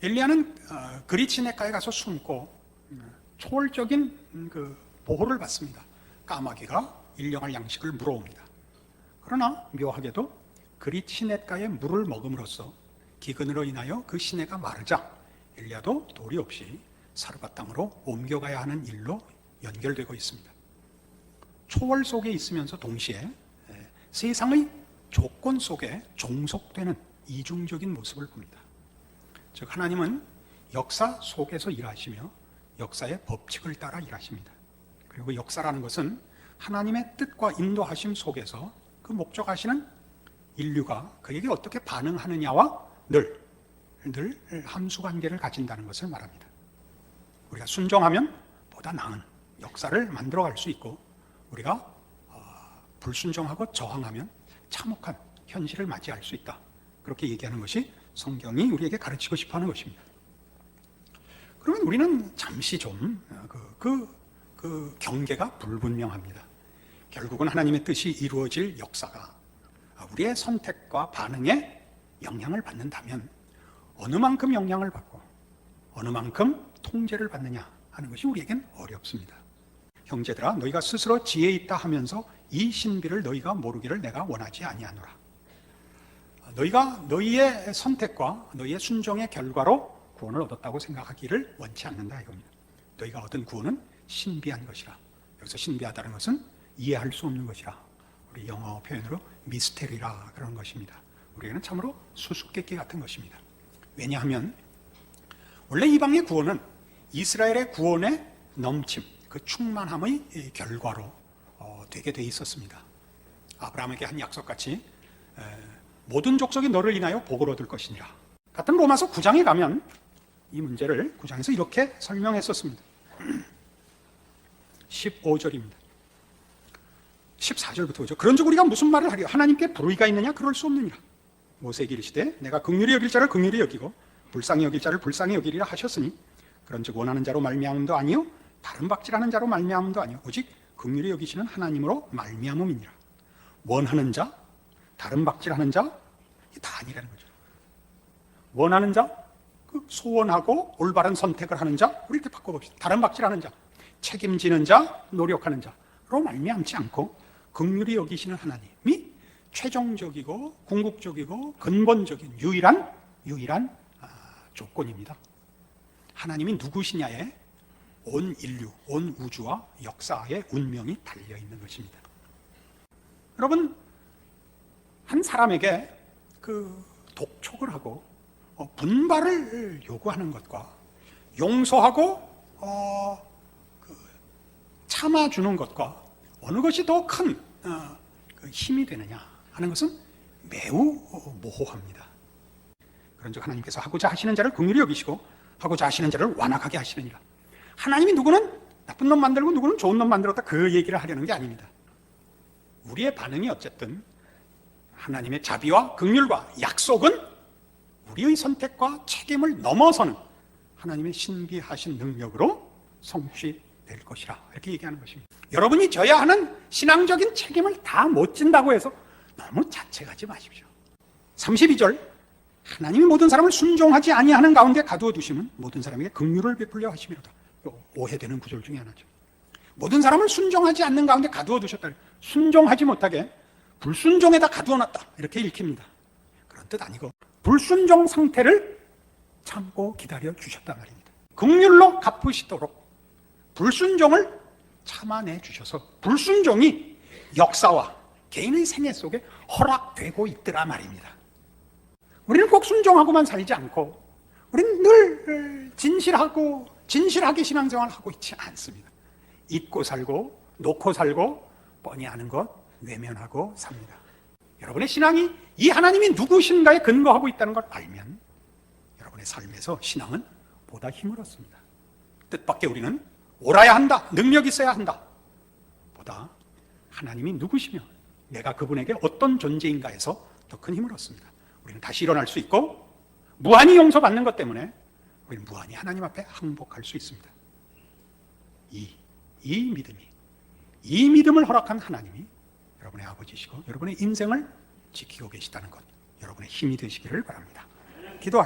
엘리야는 어, 그리치네가에 가서 숨고 음, 초월적인 음, 그 보호를 받습니다. 까마귀가 일용할 양식을 물어옵니다. 그러나 묘하게도 그리치네가의 물을 먹음으로써 기근으로 인하여 그 시내가 마르자 엘리야도 도리 없이 사르밧 땅으로 옮겨가야 하는 일로 연결되고 있습니다. 초월 속에 있으면서 동시에 예, 세상의 조건 속에 종속되는 이중적인 모습을 봅니다. 즉 하나님은 역사 속에서 일하시며 역사의 법칙을 따라 일하십니다. 그리고 역사라는 것은 하나님의 뜻과 인도하심 속에서 그 목적하시는 인류가 그에게 어떻게 반응하느냐와 늘, 늘 함수 관계를 가진다는 것을 말합니다. 우리가 순종하면 보다 나은 역사를 만들어 갈 수 있고 우리가 어, 불순종하고 저항하면 참혹한 현실을 맞이할 수 있다. 그렇게 얘기하는 것이 성경이 우리에게 가르치고 싶어 하는 것입니다. 그러면 우리는 잠시 좀 그 그, 그 경계가 불분명합니다. 결국은 하나님의 뜻이 이루어질 역사가 우리의 선택과 반응에 영향을 받는다면 어느 만큼 영향을 받고 어느 만큼 통제를 받느냐 하는 것이 우리에겐 어렵습니다. 형제들아 너희가 스스로 지혜 있다 하면서 이 신비를 너희가 모르기를 내가 원하지 아니하노라. 너희가 너희의 선택과 너희의 순종의 결과로 구원을 얻었다고 생각하기를 원치 않는다 이겁니다. 너희가 얻은 구원은 신비한 것이라. 여기서 신비하다는 것은 이해할 수 없는 것이라. 우리 영어 표현으로 미스테리라 그런 것입니다. 우리에게는 참으로 수수께끼 같은 것입니다. 왜냐하면 원래 이방의 구원은 이스라엘의 구원의 넘침, 그 충만함의 결과로 어, 되게 돼 있었습니다. 아브라함에게 한 약속같이 모든 족속이 너를 인하여 복을 얻을 것이니라. 같은 로마서 9장에 가면 이 문제를 9장에서 이렇게 설명했었습니다. 15절입니다. 14절부터 보죠. 그런즉 우리가 무슨 말을 하려 하나님께 불의가 있느냐 그럴 수 없느니라. 모세에게 이르시되 내가 긍휼히 여길 자를 긍휼히 여기고 불쌍히 여길 자를 불쌍히 여기리라 하셨으니 그런즉 원하는 자로 말미암음도 아니요 다른 박질하는 자로 말미암음도 아니요 오직 긍휼히 여기시는 하나님으로 말미암음이니라. 원하는 자, 다른 박질하는 자, 다 아니라는 거죠. 원하는 자, 그 소원하고 올바른 선택을 하는 자, 우리 이렇게 바꿔봅시다. 다른 박질하는 자, 책임지는 자, 노력하는 자로 말미암지 않고 긍휼히 여기시는 하나님이 최종적이고 궁극적이고 근본적인 유일한 유일한 아, 조건입니다. 하나님이 누구시냐에 온 인류, 온 우주와 역사의 운명이 달려 있는 것입니다. 여러분 한 사람에게 그 독촉을 하고 어, 분발을 요구하는 것과 용서하고 어, 그 참아주는 것과 어느 것이 더큰 어, 그 힘이 되느냐 하는 것은 매우 모호합니다. 그런즉 하나님께서 하고자 하시는 자를 긍휼히 여기시고 하고자 하시는 자를 완악하게 하시느니라. 하나님이 누구는 나쁜 놈 만들고 누구는 좋은 놈 만들었다 그 얘기를 하려는 게 아닙니다. 우리의 반응이 어쨌든 하나님의 자비와 긍휼과 약속은 우리의 선택과 책임을 넘어서는 하나님의 신비하신 능력으로 성취될 것이라 이렇게 얘기하는 것입니다. 여러분이 져야 하는 신앙적인 책임을 다 못 진다고 해서 너무 자책하지 마십시오. 32절 하나님이 모든 사람을 순종하지 아니하는 가운데 가두어 두시면 모든 사람에게 긍휼을 베풀려 하시미로다. 오해되는 구절 중에 하나죠. 모든 사람을 순종하지 않는 가운데 가두어 두셨다. 순종하지 못하게 불순종에다 가두어 놨다. 이렇게 읽힙니다. 그런 뜻 아니고 불순종 상태를 참고 기다려 주셨단 말입니다. 긍휼로 갚으시도록 불순종을 참아내 주셔서 불순종이 역사와 개인의 생애 속에 허락되고 있더라 말입니다. 우리는 꼭 순종하고만 살지 않고 우리는 늘 진실하고 진실하게 신앙생활을 하고 있지 않습니다. 잊고 살고 놓고 살고 뻔히 아는 것 외면하고 삽니다. 여러분의 신앙이 이 하나님이 누구신가에 근거하고 있다는 걸 알면 여러분의 삶에서 신앙은 보다 힘을 얻습니다. 뜻밖의 우리는 옳아야 한다, 능력 있어야 한다. 보다 하나님이 누구시며 내가 그분에게 어떤 존재인가에서 더 큰 힘을 얻습니다. 우리는 다시 일어날 수 있고 무한히 용서받는 것 때문에 우리는 무한히 하나님 앞에 항복할 수 있습니다. 이, 이 믿음이, 이 믿음을 허락한 하나님이 여러분의 아버지시고 여러분의 인생을 지키고 계시다는 것, 여러분의 힘이 되시기를 바랍니다.